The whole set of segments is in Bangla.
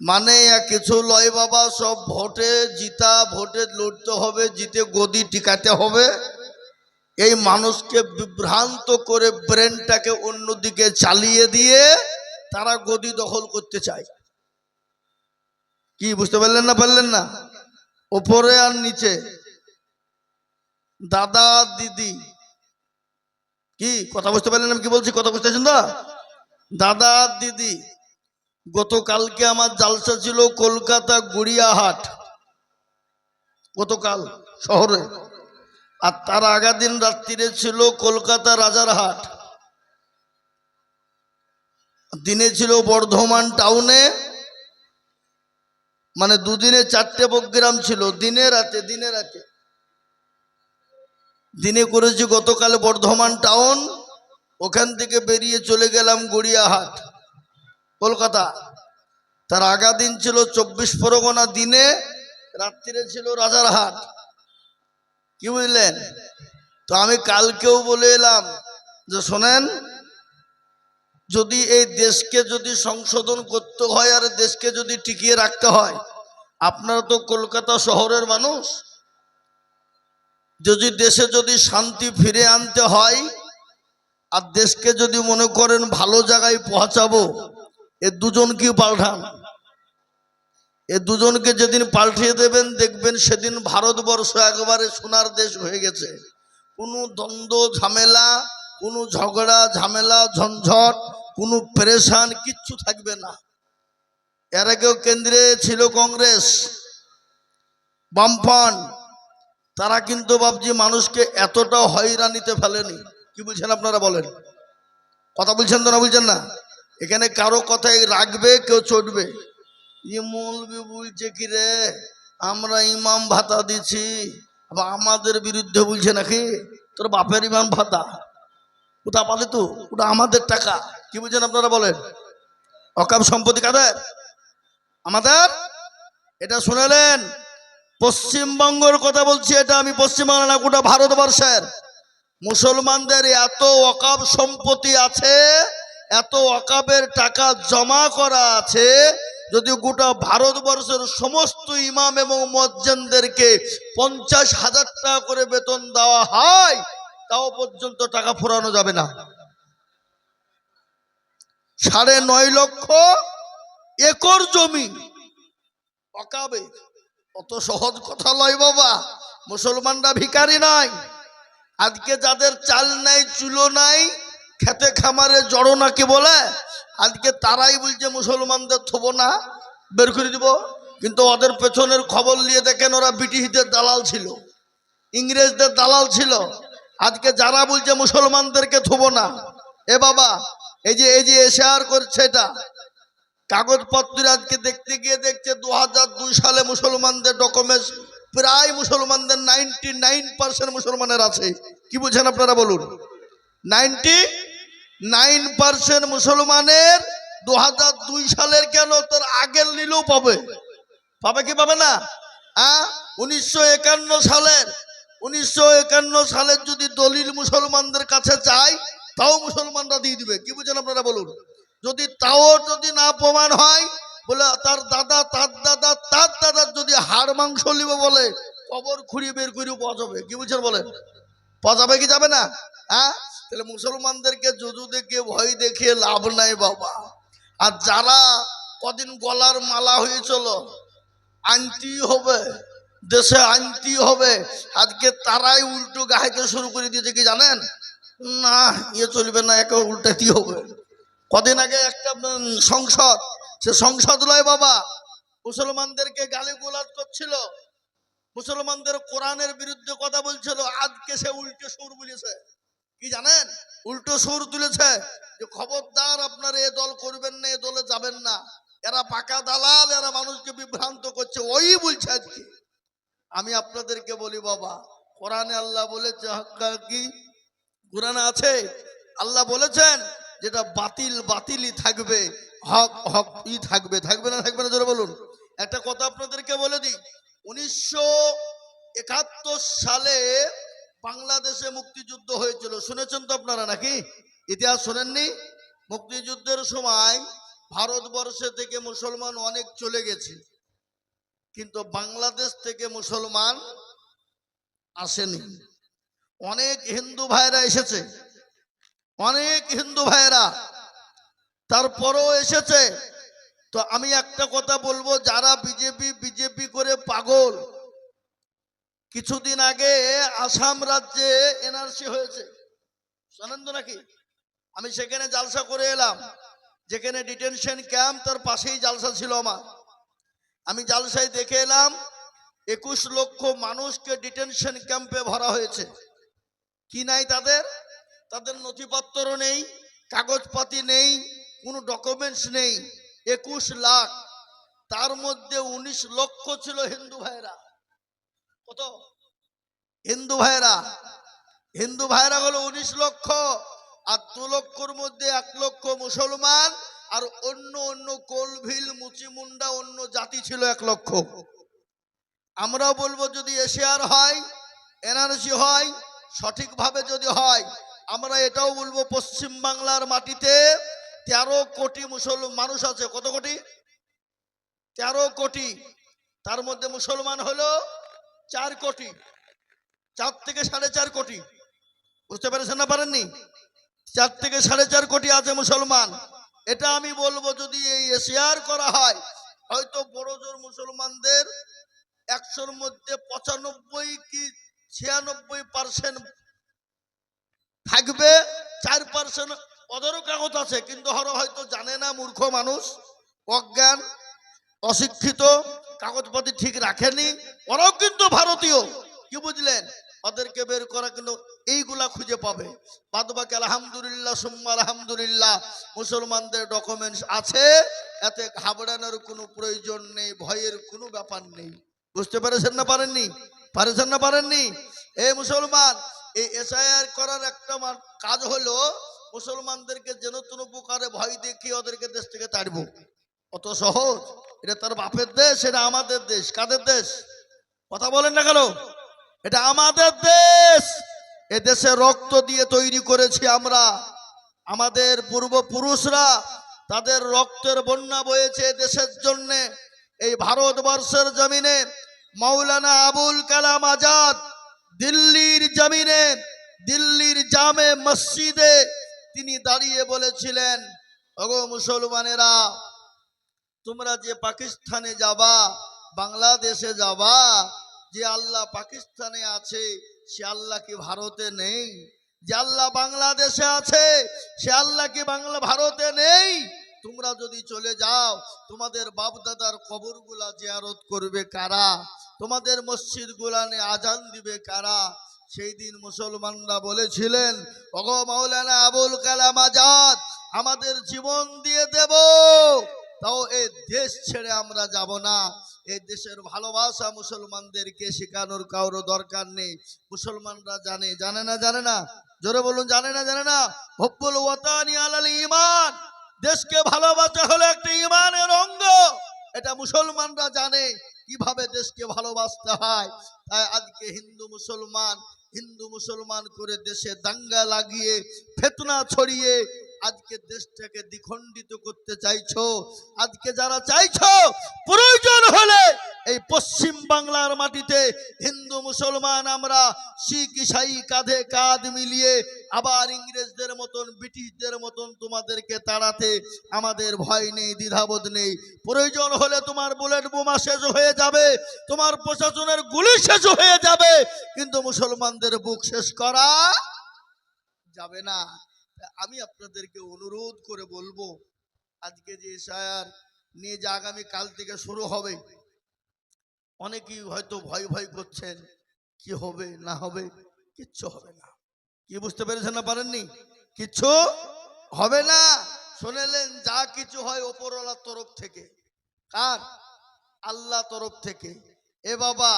মানে কিছু লয় বাবা, সব ভোটে জিতা, ভোটে লড়তে হবে, জিতে গদি টিকাতে হবে। এই মানুষকে বিভ্রান্ত করে ব্রেনটাকে অন্যদিকে চালিয়ে দিয়ে তারা গদি দখল করতে চায়। কি, বুঝতে পারলেন না পারলেন না? ওপরে আর নিচে। দাদা, দিদি। কি, কথা বুঝতে পারলেন আমি কি বলছি? কথা বুঝতেছেন তো? দাদা, দিদি। গতকালকে আমার জালসা ছিল কলকাতা গড়িয়াহাট। গতকাল শহরে। আর তার আগা দিন রাত্রিরে ছিল কলকাতা রাজারহাট। দিনে ছিল বর্ধমান টাউনে। মানে দুদিনে চারটে প্রোগ্রাম ছিল, দিনে রাতে দিনে রাতে। দিনে করেছি গতকাল বর্ধমান টাউন। ওখান থেকে বেরিয়ে চলে গেলাম গড়িয়াহাট। কলকাতা। তার আগা দিন ছিল চব্বিশ পরগনা দিনে, রাত্রিরে ছিল রাজারহাট। কি বুঝলেন? তো আমি কালকেও বলে এলাম যে শোনেন, যদি এই দেশকে যদি সংশোধন করতে হয় আর দেশকে যদি টিকিয়ে রাখতে হয়, আপনারা তো কলকাতা শহরের মানুষ। যদি দেশে যদি শান্তি ফিরে আনতে হয়, আর দেশকে যদি মনে করেন ভালো জায়গায় পৌঁছাবো এ দুজনকে পাল্টান? এ দুজনকে যেদিন পাল্টিয়ে দেবেন, দেখবেন সেদিন ভারতবর্ষ একবারে সোনার দেশ হয়ে গেছে। কোনো দ্বন্দ্ব, ঝামেলা, কোনো ঝগড়া, ঝামেলা, ঝঞ্ঝট, কোনো পেরেশান কিচ্ছু থাকবে না। এর আগেও কেন্দ্রে ছিল কংগ্রেস বামফান তারা কিন্তু ভাবছি মানুষকে এতটা হয়রানিতে ফেলেনি। কি বলছেন আপনারা বলেন? কথা বলছেন তো না বলছেন না? এখানে কারও কথায় রাখবে, কেউ চটবে ই মৌলবি বলছে কি রে? আমরা ইমাম ভাতা দিছি। আবার আমাদের বিরুদ্ধে বলছে নাকি? তোর বাপের ইমাম ভাতা। ওটা পালে তো ওটা আমাদের টাকা। কি বলছেন আপনারা বলেন? অকাম সম্পত্তি কাদের? আমাদের? এটা শুনেলেন? পশ্চিমবঙ্গের কথা বলছি, এটা আমি পশ্চিমবাংলা না, গোটা ভারতবর্ষের। মুসলমানদের এত অকাব সম্পত্তি আছে এত অকাবের টাকা জমা করা আছে, যদি গোটা ভারতবর্ষের সমস্ত ইমাম এবং মজ্জেনদেরকে পঞ্চাশ হাজার টাকা করে বেতন দেওয়া হয়, তাও পর্যন্ত টাকা ফোরানো যাবে না। সাড়ে নয় লক্ষ একর জমি। অকাবে, অত সহজ কথা লয় বাবা, মুসলমানরা ভিখারি নাই আজকে যাদের চাল নাই, চুলো নাই খেতে খামারে জড়ো না কি বলে? আজকে তারাই বলছে, মুসলমানদের থব না, বের করে দিব। কিন্তু ওদের পেছনের খবর নিয়ে দেখেন, ওরা ব্রিটিশদের দালাল ছিল, ইংরেজদের দালাল ছিল। আজকে যারা বলছে, মুসলমানদেরকে থব না। এ বাবা, এই যে এই যে এশার করছে এটা, কাগজপত্র আজকে দেখতে গিয়ে দেখছে দু দুই সালে মুসলমানদের ডকুমেন্টস প্রায় মুসলমানদের নাইনটি নাইন পার্সেন্ট মুসলমানের আছে। কি বুঝেন আপনারা বলুন? নাইনটি নাইন পার্সেন্ট মুসলমানের দু দুই সালের কেন তার আগের নিলেও পাবে? পাবে কি পাবে না? হ্যাঁ উনিশশো একান্ন সালের, উনিশশো একান্ন সালের যদি দলিল মুসলমানদের কাছে চাই, তাও মুসলমানরা দিয়ে দিবে। কি বুঝেন আপনারা বলুন? যদি তাও যদি না প্রমাণ হয়, বলে তার দাদা তার দাদা, তার দাদার যদি হাড় মাংস নিবে বলে, কবর খুঁড়িয়ে বের করে পাওয়া যাবে। কি বুঝছেন বলে পাওয়া যাবে কি যাবে না? হ্যাঁ তাহলে মুসলমানদেরকে যদু দেখে, ভয় দেখে লাভ নাই বাবা। আর যারা কদিন গলার মালা হয়েছিল আনতি হবে, দেশে আনতি হবে, আজকে তারাই উল্টো গাইতে শুরু করে দিয়েছে কি জানেন? না ইয়ে চলবে না, একে উল্টাতি হবে। কদিন আগে একটা সংসদ, সে সংসদ নয় বাবা, মুসলমানদেরকে গালি গোলাজ করছিল। মুসলমানদের কোরআনের বিরুদ্ধে কথা বলছিল, আজকে সে উল্টে সুর বলেছে কি জানেন? উল্টো সুর তুলেছে যে খবরদার আপনার এ দল করবেন না, এ দলে যাবেন না। এরা পাকা দালাল, এরা মানুষকে বিভ্রান্ত করছে, ওই বলছে আজকে। আমি আপনাদেরকে বলি বাবা, কোরআনে আল্লাহ বলেছে হক্কা কি কোরআনে আছে? আল্লাহ বলেছেন যেটা বাতিল, বাতিলই থাকবে, হক হক, ই থাকবে। থাকবে না থাকবে না, জোরে বলুন। একটা কথা আপনাদেরকে বলে দিই, উনিশশো একাত্তর সালে বাংলাদেশে মুক্তিযুদ্ধ হয়েছিল। শুনেছেন তো আপনারা নাকি? ইতিহাস শোনেননি? মুক্তিযুদ্ধের সময় ভারতবর্ষে থেকে মুসলমান অনেক চলে গেছে। কিন্তু বাংলাদেশ থেকে মুসলমান আসেনি। অনেক হিন্দু ভাইরা এসেছে। অনেক হিন্দু ভাইরা তারপরও এসেছে। তো আমি একটা কথা বলব, যারা বিজেপি বিজেপি করে পাগল কিছুদিন আগে আসাম রাজ্যে এনআরসি হয়েছে। জানেন তো নাকি? আমি সেখানে জালসা করে এলাম। যেখানে ডিটেনশন ক্যাম্প, তার পাশেই জালসা ছিল আমার। আমি জালসায় দেখে এলাম, একুশ লক্ষ মানুষকে ডিটেনশন ক্যাম্পে ভরা হয়েছে। কি নাই তাদের? তাদের নথিপত্র নেই, কাগজপাতি নেই, কোনো ডকুমেন্টস নেই। একুশ লাখ। তার মধ্যে উনিশ লক্ষ ছিল হিন্দু ভাইরা। কত? হিন্দু ভাইরা হিন্দু ভাইরা হলো উনিশ লক্ষ আর দু লক্ষর মধ্যে এক লক্ষ মুসলমান আর অন্য অন্য কোলভিল, মুচিমুন্ডা, অন্য জাতি ছিল এক লক্ষ। আমরা বলব যদি এশিয়ার হয়, এনআরসি হয়, সঠিকভাবে যদি হয়, আমরা এটাও বলব পশ্চিম বাংলার মাটিতে তেরো কোটি মুসলমান, মানুষ আছে, কত কোটি? তেরো কোটি। তার মধ্যে মুসলমান হলো চার কোটি। চার থেকে সাড়ে চার কোটি। বুঝতে পেরেছেন না পারেননি? চার থেকে সাড়ে চার কোটি আছে মুসলমান। এটা আমি বলব যদি এই শেয়ার করা হয়, হয়তো বড় জোর মুসলমানদের একশোর মধ্যে পঁচানব্বই কি ছিয়ানব্বই পার্সেন্ট থাকবে, চার পার্সেন্ট ওদেরও কাগজ আছে, কিন্তু হর হয়তো জানে না, মূর্খ মানুষ, অজ্ঞান, অশিক্ষিত কাগজপাতি ঠিক রাখেনি, ওরাও কিন্তু ভারতীয়। কি বুঝলেন? ওদেরকে বের করা কিন্তু এইগুলা খুঁজে পাবে। বাদ বাকি আলহামদুলিল্লাহ, সুম্মা আলহামদুলিল্লাহ, মুসলমানদের ডকুমেন্টস আছে, এতে ঘাবড়ানোর কোনো প্রয়োজন নেই, ভয়ের কোনো ব্যাপার নেই। বুঝতে পেরেছেন না পারেননি? পারেছেন না পারেননি? এই মুসলমান, এই এসআইআর করার একটা কাজ হলো মুসলমানদেরকে যেন তেন প্রকারে ভয় দেখিয়ে ওদেরকে দেশ থেকে তাড়বো। অত সহজ? এটা তার বাপের দেশ, এটা আমাদের দেশ। কাদের দেশ? কথা বলেন না কেন? এটা আমাদের দেশ। এ দেশে রক্ত দিয়ে তৈরি করেছি আমরা। আমাদের পূর্বপুরুষরা তাদের রক্তের বন্যা বয়েছে দেশের জন্য। এই ভারতবর্ষের জমিনে মাওলানা আবুল কালাম আজাদ দিল্লির জমিনে, দিল্লির জামে মসজিদে তিনি দাঁড়িয়ে বলেছিলেন, ওগো মুসলমানেরা তোমরা যে পাকিস্তানে যাবা, বাংলাদেশে যাবা, যে আল্লাহ পাকিস্তানে আছে, সে আল্লাহ কি ভারতে নেই? যে আল্লাহ বাংলাদেশে আছে, সে আল্লাহ কি বাংলা ভারতে নেই? তোমরা যদি চলে যাও, তোমাদের বাপ দাদার কবরগুলা জিয়ারত করবে কারা? তোমাদের মসজিদ গুলানে আজান দিবে কারা? সেই দিন মুসলমানরা বলেছিলেন, ওগো মাওলানা আবুল কালাম আজাদ, আমাদের জীবন দিয়ে দেব। তাও এই দেশ ছেড়ে আমরা যাব না। এই দেশের ভালোবাসা মুসলমানদেরকে শেখানোর কারও দরকার নেই। মুসলমানরা জানে জানে না জানে না? জোরে বলুন, জানে না জানে না? হব্বুল ওয়াতানি আলাল ইমান দেশকে ভালোবাসা হলো একটা ইমানের অঙ্গ। এটা মুসলমানরা জানে কীভাবে দেশকে ভালোবাসতে হয়। তাই আজকে হিন্দু মুসলমান হিন্দু মুসলমান করে দেশে দাঙ্গা লাগিয়ে, ফেতনা ছড়িয়ে আজকে দেশটাকে দ্বিখণ্ডিত করতে চাইছো, আজকে যারা চাইছো, প্রয়োজন হলে এই পশ্চিম বাংলার মাটিতে হিন্দু, মুসলমান আমরা শিখ, ইসাই, কাঁধে কাঁধ মিলিয়ে আবার ইংরেজদের মতন, ব্রিটিশদের মতন তোমাদেরকে তাড়াতে আমাদের ভয় নেই, দ্বিধাবোধ নেই। প্রয়োজন হলে তোমার বুলেট বোমা শেষ হয়ে যাবে, তোমার প্রশাসনের গুলি শেষ হয়ে যাবে, কিন্তু মুসলমানদের বুক শেষ করা যাবে না। আমি আপনাদেরকে অনুরোধ করে বলব, আজকে যে সায়ার নিয়ে যে আগামী কাল থেকে শুরু হবে, অনেকেই হয়তো ভয় ভয় করছেন, কি হবে, না হবে, কিচ্ছু হবে না। কি বুঝতে পেরেছেন না পারেননি? কিচ্ছু হবে না। শুনেলেন, যা কিছু হয় ওপরওয়ালার তরফ থেকে। কার? আল্লাহ তরফ থেকে। এ বাবা,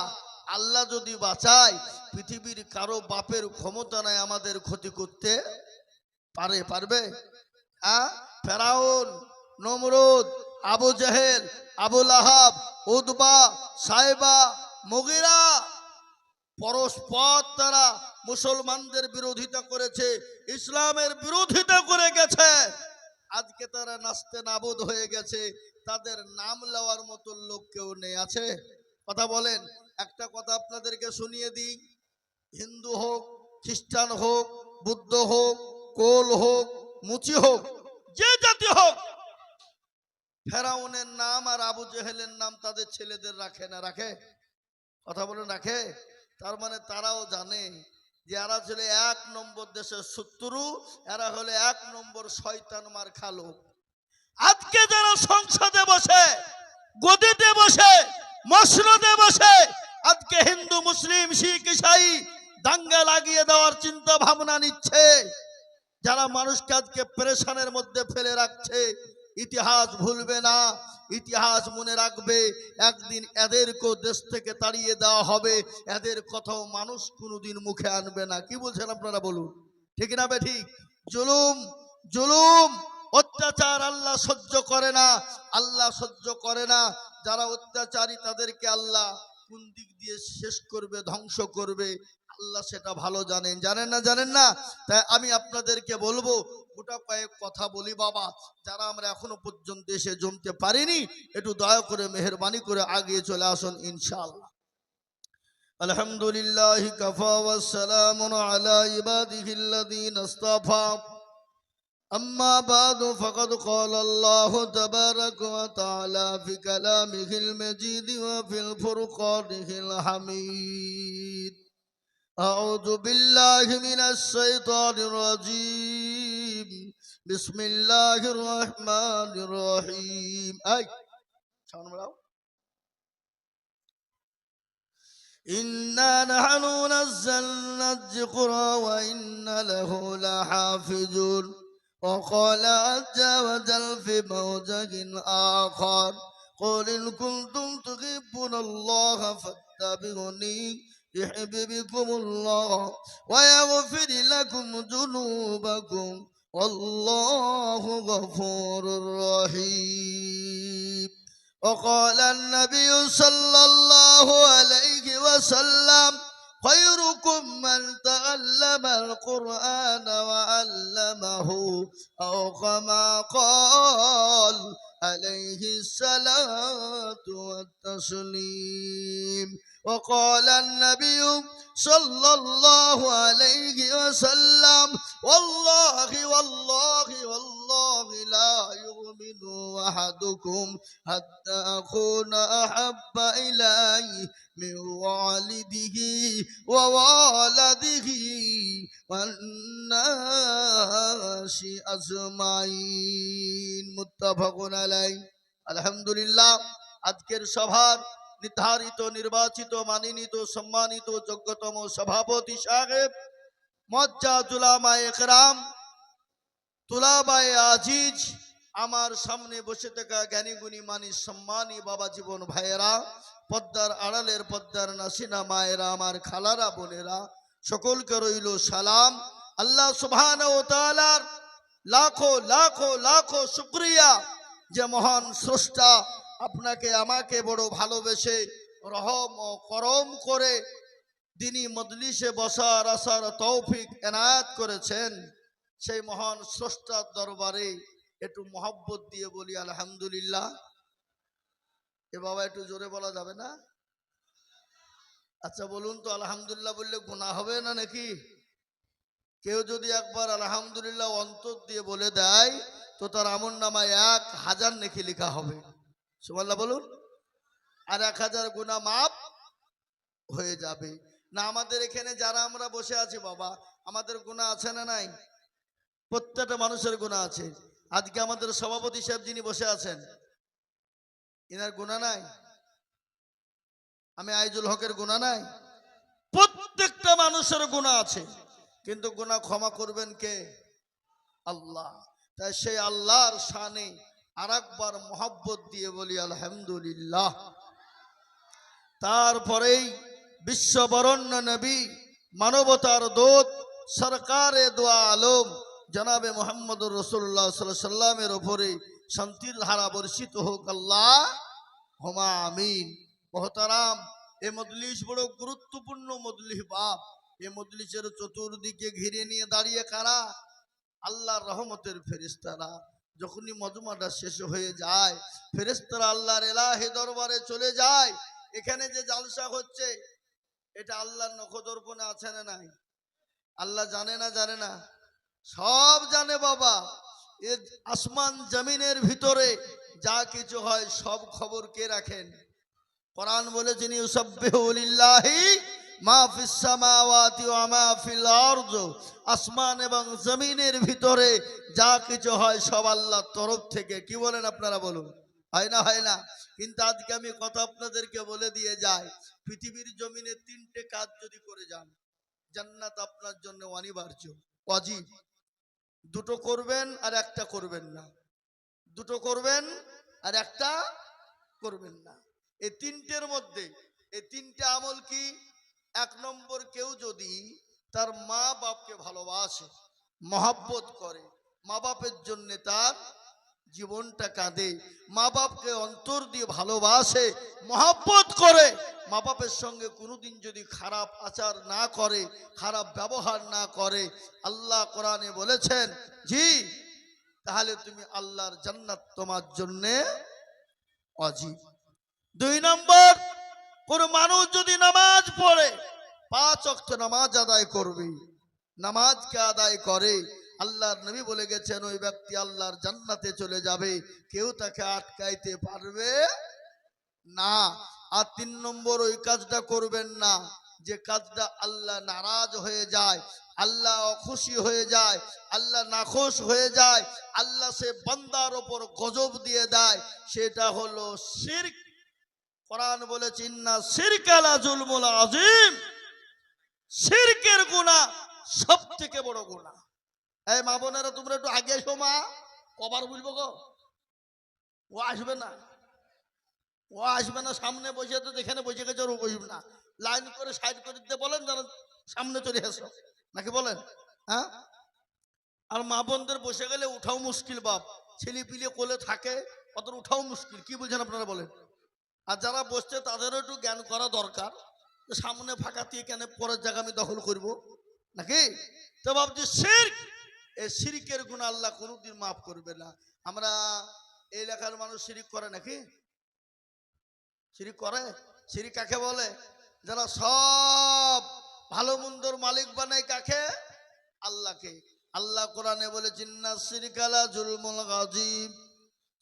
আল্লাহ যদি বাঁচায়, পৃথিবীর কারও বাপের ক্ষমতা নাই আমাদের ক্ষতি করতে। পারে, পারবে? হ্যাঁ? ফেরাউন, নমরুদ, আবু জাহেল আবুল আহাব উদবা সাহেবা মুগিরা। পরস্পর তারা মুসলমানদের বিরোধিতা করেছে, ইসলামের বিরোধিতা করে গেছে। আজকে তারা নাচতে নাবুদ হয়ে গেছে, তাদের নাম নেওয়ার মতো লোক কেউ নেই, আছে? কথা বলেন, একটা কথা আপনাদেরকে শুনিয়ে দিই। হিন্দু হোক, খ্রিস্টান হোক, বুদ্ধ হোক কোল হোক, মুচি হোক, যে জাতি হোক, ফেরাউনের নাম আর আবু জেহেলের নাম তাদের ছেলেদের রাখে না, রাখে? কথা বলেন, রাখে? তার মানে তারাও জানে যে এরা ছিল এক নম্বর দেশের শত্রু, এরা হলে এক নম্বর শয়তান মার খালো। আজকে যারা সংসদে বসে, গদিতে বসে, মসনদে বসে, আজকে হিন্দু, মুসলিম, শিখ, ইসাই দাঙ্গা লাগিয়ে দেওয়ার চিন্তা ভাবনা নিচ্ছে। যারা মানুষকে আজকে প্রেশানের মধ্যে ফেলে রাখছে, ইতিহাস ভুলবে না, ইতিহাস মনে রাখবে, একদিন এদেরকেও দেশ থেকে তাড়িয়ে দেওয়া হবে, এদের কথাও মানুষ কোনোদিন মুখে আনবে না। কি বলছেন আপনারা বলুন? ঠিক না বে ঠিক? জুলুম জুলুম! অত্যাচার আল্লাহ সহ্য করে না, আল্লাহ সহ্য করে না। যারা অত্যাচারী, তাদেরকে আল্লাহ কোন দিক দিয়ে শেষ করবে, ধ্বংস করবে? আল্লাহ সেটা ভালো জানেন জানেন না জানেন না তাই আমি আপনাদেরকে বলবো গোটা কয়েক কথা বলি বাবা যারা আমরা এখনো পর্যন্ত এসে জমতে পারিনি একটু দয়া করে মেহরবানি করে আগিয়ে চলে আসুন ইনশাআল্লাহ আলহামদুলিল্লাহ কাফা ওয়াসসালাম আলা ইবাদিহিল্লাযীনা ইসতাফা أما بعد فقد قال الله تبارك وتعالى في كلامه المجيد وفي الفرقانه الحميد أعوذ بالله من الشيطان الرجيم. بسم الله الرحمن الرحيم. أي. إنا نحن نزلنا الذكر وإن له لحافظون. وقال عز وجل في موجه آخر قل إن كنتم تحبون الله فاتبعوني. يحببكم الله ويغفر لكم ذنوبكم والله غفور رحيم. وقال النبي صلى الله عليه وسلم خيركم من تعلم القرآن وعلمه أو كما قال عليه الصلاة والتسليم. وقال النبي صلى الله عليه وسلم والله والله والله لا يؤمن أحدكم حتى أكون أحب إليه من والده ووالده. والناس أجمعين متفق عليه الحمد لله আজকের সভার নির্ধারিত নির্বাচিত মানিনিত সম্মানিত যোগ্যতম সভাপতি সাহেব মজ্জা তুলামা একরাম তুলাবায়ে আজিজ আমার সামনে বসে থাকা জ্ঞানী গুণী মানি সম্মানী বাবা জীবন ভাইয়েরা পদ্মার আড়ালের পদ্মার নাসিনা মায়েরা আমার খালারা বোনেরা সকলকে রইল সালাম। আল্লাহ সুবহান ও তাআলার লাখো লাখো লাখো শুক্রিয়া। যে মহান স্রষ্টা আপনাকে, আমাকে বড় ভালোবেসে রহম ও করম করে তিনি মজলিসে বসার আসার তৌফিক এনায়াত করেছেন। সেই মহান স্রষ্টার দরবারে একটু মহব্বত দিয়ে বলি, আলহামদুলিল্লাহ। এ বাবা, একটু জোরে বলা যাবে না? আচ্ছা বলুন তো, আলহামদুলিল্লাহ বললে গুণা হবে না নাকি? কেউ যদি একবার আলহামদুলিল্লাহ অন্তর দিয়ে বলে দেয়, তো তার আমন নামায় এক হাজার নেকি লেখা হবে। সুমাল্লাহ বলুন। আর এক হাজার গুণা মাপ হয়ে যাবে। না, আমাদের এখানে যারা আমরা বসে আছি, বাবা, আমাদের গুণা আছে না নাই? প্রত্যেকটা মানুষের গুণা আছে। আজকে আমাদের সভাপতি সাহেব যিনি বসে আছেন এনার গুণা নাই? আমি আইজুল হকের গুণা নাই? প্রত্যেকটা মানুষের গুণা আছে। কিন্তু গুণা ক্ষমা করবেন কে? আল্লাহ। তাই সেই আল্লাহর শানে আর একবার মোহাব্বত দিয়ে বলি আলহামদুলিল্লাহ। তারপরেই বিশ্ববরণ্য নবী মানবতার দোত সরকারে দোয়া আলম জনাবে মোহাম্মদ রসুল্লাহ সাল্লামের ওপরে শান্তির ধারা বর্ষিত হোক আল্লাহ। হোমা আমিন। মহতারাম, এ মজলিস বড় গুরুত্বপূর্ণ মজলিস বাপ। এ মজলিসের চতুর্দিকে ঘিরে নিয়ে দাঁড়িয়ে কারা? আল্লাহর রহমতের ফেরিস্তারা যখনই মজমাটা শেষ হয়ে যায় ফেরেস্তারা আল্লাহর এলাহে দরবারে চলে যায়। এখানে যে জালসা হচ্ছে, এটা আল্লাহর নখদর্পণে আছে না নাই? আল্লাহ জানে না জানে না। সব জানে বাবা। এ আসমান, জমিনের ভিতরে যা কিছু হয়, সব খবর কে রাখেন? কোরআন বলেছেন আরদ। আসমান এবং জমিনের ভিতরে যা কিছু হয় সব আল্লাহর তরফ থেকে। কি বলেন আপনারা বলুন? হয় না হয় না? কিন্তু আজকে আমি কথা আপনাদেরকে বলে দিয়ে যাই, পৃথিবীর জমিনে তিনটে কাজ যদি করে যান, জান্নাত আপনার জন্য অনিবার্য। অজীব। দুটো করবেন আর একটা করবেন না। দুটো করবেন আর একটা করবেন না। এই তিনটের মধ্যে, এই তিনটে আমল কি? এক নম্বর, কেউ যদি তার মা বাপকে ভালোবাসে, মহাব্বত করে, মা বাপের জন্যে তার জীবনটা কাঁদে, মা বাপকে অন্তর দিয়ে ভালোবাসে, মহাব্বত করে, মা বাপের সঙ্গে কোনোদিন যদি খারাপ আচার না করে, খারাপ ব্যবহার না করে, আল্লাহ কোরআনে বলেছেন, জি, তাহলে তুমি আল্লাহর জান্নাত তোমার জন্যে অজীব। দুই নম্বর, কোন মানুষ যদি নামাজ পড়ে, পাঁচ অক্ট নামাজ আদায় করবে। নামাজকে আদায় করে। আল্লাহর নবী বলে গেছেন, ওই ব্যক্তি আল্লাহর জান্নাতে চলে যাবে। কেউ তাকে আটকাইতে পারবে না। আর তিন নম্বর, ওই কাজটা করবেন না। যে কাজটা আল্লাহ নারাজ হয়ে যায়, আল্লাহ অখুশি হয়ে যায়, আল্লাহ নাখোশ হয়ে যায়, আল্লাহ সে বান্দার ওপর গজব দিয়ে দেয়, সেটা হলো শিরক। কোরআন বলেছে ইন্না শিরকালা জুলমুল আজিম শিরকের গুনাহ সব থেকে বড় গুনাহ। এই মা বোনেরা, তোমরা একটু আগে এসো মা, কবার বুঝব গো? ও আসবে না। ও আসবে না, সামনে বসে তো যেখানে বসে গেছে ওর বসবে না। লাইন করে, সাইড করে দিতে বলেন যেন সামনে চলে এসো। নাকি বলেন? হ্যাঁ? আর মা বোনদের বসে গেলে উঠাও মুশকিল বাপ। ছেলে পিলে কোলে থাকে ওদের উঠাও মুশকিল। কি বুঝেন আপনারা বলেন? আর যারা বসছে তাদেরও একটু জ্ঞান করা দরকার সামনে ফাঁকা দিয়ে কেন পরের জায়গা আমি দখল করব? নাকি? তো ভাবছি শির্ক! এই শিরিকের গুণ আল্লাহ কোনোদিন মাফ করবে না। আমরা এই এলাকার মানুষ শিরিক করে নাকি? শিরিক করে? শিরিক কাকে বলে? যারা সব ভালো মন্দর মালিক বানায় কাকে? আল্লাহকে। আল্লাহ কোরআনে বলে জিন্না শিরকালা জুলমুল গাজিব।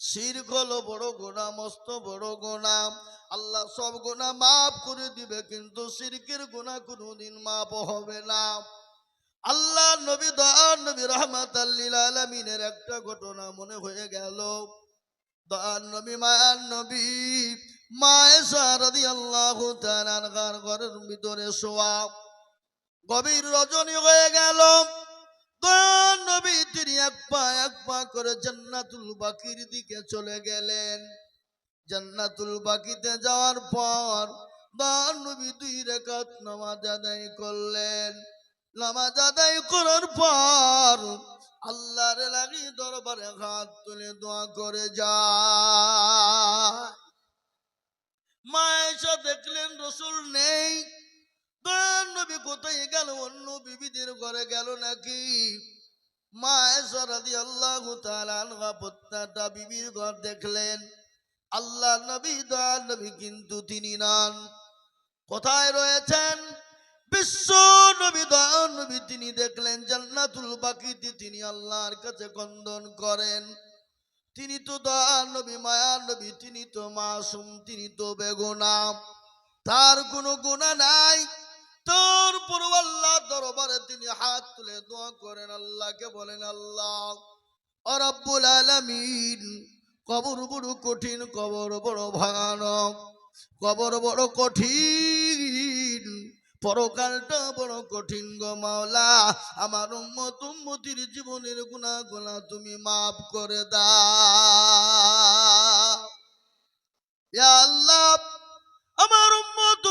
শিরক হলো বড় গোনা মস্ত বড় গোনা আল্লাহ সব গোনা মাফ করে দিবে, কিন্তু শিরকের গোনা কোনোদিন মাফ হবে না। আল্লাহ নবী দয়ার নবী রহমত আলমিনের একটা ঘটনা মনে হয়ে গেল। দয়ার নবী, মায়ার নবী, মায়েশা রাদি আল্লাহ তার ঘরের ভিতরে শোয়া। গভীর রজনী হয়ে গেল। নবী তিনি এক পা এক পা করে জান্নাতুল বাকির দিকে চলে গেলেন। জান্নাতুল বাকিতে যাওয়ার পর দয়ার নবী দুই রেখাত নামাজ আদায় করলেন। নামাজ আদায় করার পর আল্লাহর লাগি দরবারে হাত তুলে দোয়া করে যা মা এসে দেখলেন রসুল নেই কোথায় গেল? অন্য বিবিদের ঘরে গেল নাকি? আল্লাহ প্রত্যাটা বিবির ঘর দেখলেন। আল্লাহ নবী দয়ার নবী কিন্তু তিনি নান। কোথায় রয়েছেন? বিশ্ব নবী দয়ার নবী তিনি দেখলেন, জান্নাতুল বাকিতে তিনি আল্লাহর কাছে কন্দন করেন। তিনি তো দয়ার নবী মায়ার নবী, তিনি তো মাসুম, তিনি তো বেগুনা তার কোনো গুণা নাই। তোর পূর্ব আল্লাহ দরবারে তিনি হাত তুলে দোয়া করেন, আল্লাহকে বলেন, আল্লাহ অরব্বুল আলামিন, কবর বড় কঠিন, কবর বড় ভয়ানক, কবর বড় কঠিন, পরকালটা বড় কঠিন গো মাওলা, আমার উম্মত উম্মতির জীবনের গুণা গুণা তুমি মাফ করে ইয়া আল্লাহ, আমার উম্মত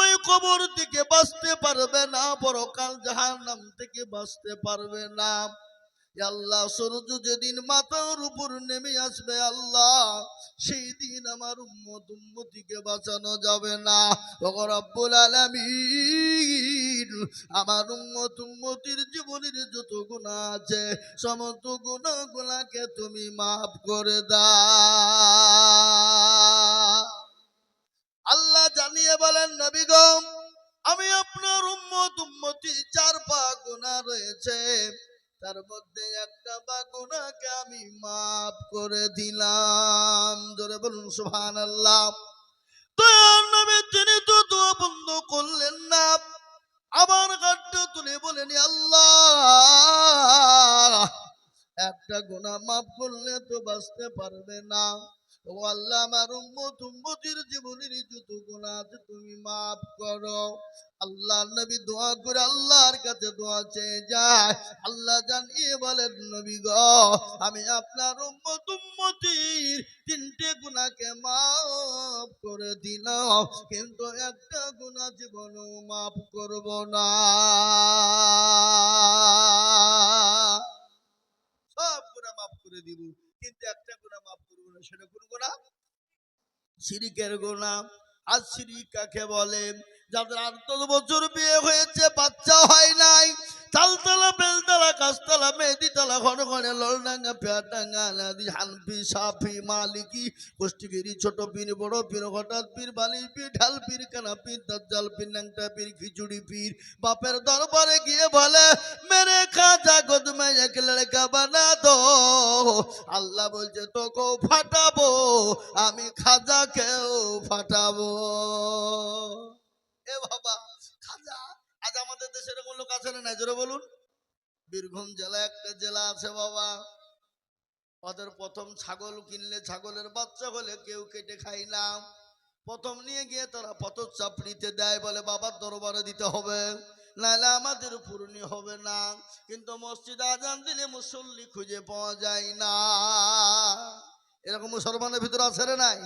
ওই কবর থেকে বাঁচতে পারবে না পরকাল জাহান্নাম থেকে বাঁচতে পারবে না। আল্লাহ, সূর্য যেদিন মাথার উপর নেমে আসবে আল্লাহ, সেই দিন আমার উম্মত উম্মতিকে বাঁচানো যাবে না। ওগো রব্বুল আলামিন, আমার উম্মত উম্মতির জীবনের যত গুণা আছে, সমস্ত গুণাগুলাকে তুমি মাফ করে দাও। রয়েছে, তার মধ্যে একটা বা গুণাকে আমি মাফ করে দিলাম। জোরে বলুন সুবহান আল্লাহ তিনি তো দোয়া বন্ধ করলেন না। আবার গাড্ডা তুলে বলেন আল্লাহ, একটা গুণা মাফ করলে তো বাঁচতে পারবে না। ও আল্লাহ আমার উম্মত, উম্মতির জীবনের যত তুমি মাফ করো। নবী দোয়া করে আল্লাহর কাছে দোয়া চেয়ে যায়। আল্লাহ জানিয়ে বলেন নবী গ, আমি আপনার উম্মত, উম্মতির তিনটে গুণাকে মাফ করে দিলাম, কিন্তু একটা গুণা জীবনও মাফ করব না। সব গুণা মাফ করে দিব। কিন্তু একটা গোনা মাফ করব না, সেটা কোন গোনা সিরিকের গোনা আর সিরিক কাকে বলে? যাদের আট দশ বছর বিয়ে হয়েছে বাচ্চা হয় নাই। তালতলা, বেলতলা কাজতলা মেহেদিতলা ঘন ঘনে লড়ডাঙ্গা পেয়ারডাঙ্গা নাদি হানফি, সাফি, মালিকি কুষ্টিগিরি ছোট পীর, বড় পীর, হঠাৎ পীর বালি পীর, ঢাল পীর, কানা পীর, দাজ্জাল পীর, ন্যাংটা পীর, খিচুড়ি পীর। বাপের দরবারে গিয়ে বলে, মেরে খাজা গোদ মে, এক লড়কা বানা দো। আল্লাহ বলছে তোকে ফাটাবো, আমি খাজাকেও ফাটাবো। এ বাবা, খাজা, আজ আমাদের দেশে এরকম লোক আছে না জোরে বলুন। বীরভূম জেলা একটা জেলা আছে বাবা। ওদের প্রথম ছাগল কিনলে ছাগলের বাচ্চা হলে কেউ কেটে খায় না। প্রথম নিয়ে গিয়ে তারা পথর চাপড়িতে দেয় বলে, বাবার দরবারে দিতে হবে, নাহলে আমাদের পূরণী হবে না। কিন্তু মসজিদ আজান দিলে মুসল্লি খুঁজে পাওয়া যায় না। এরকম মুসলমানের ভিতরে আছে রে নাই?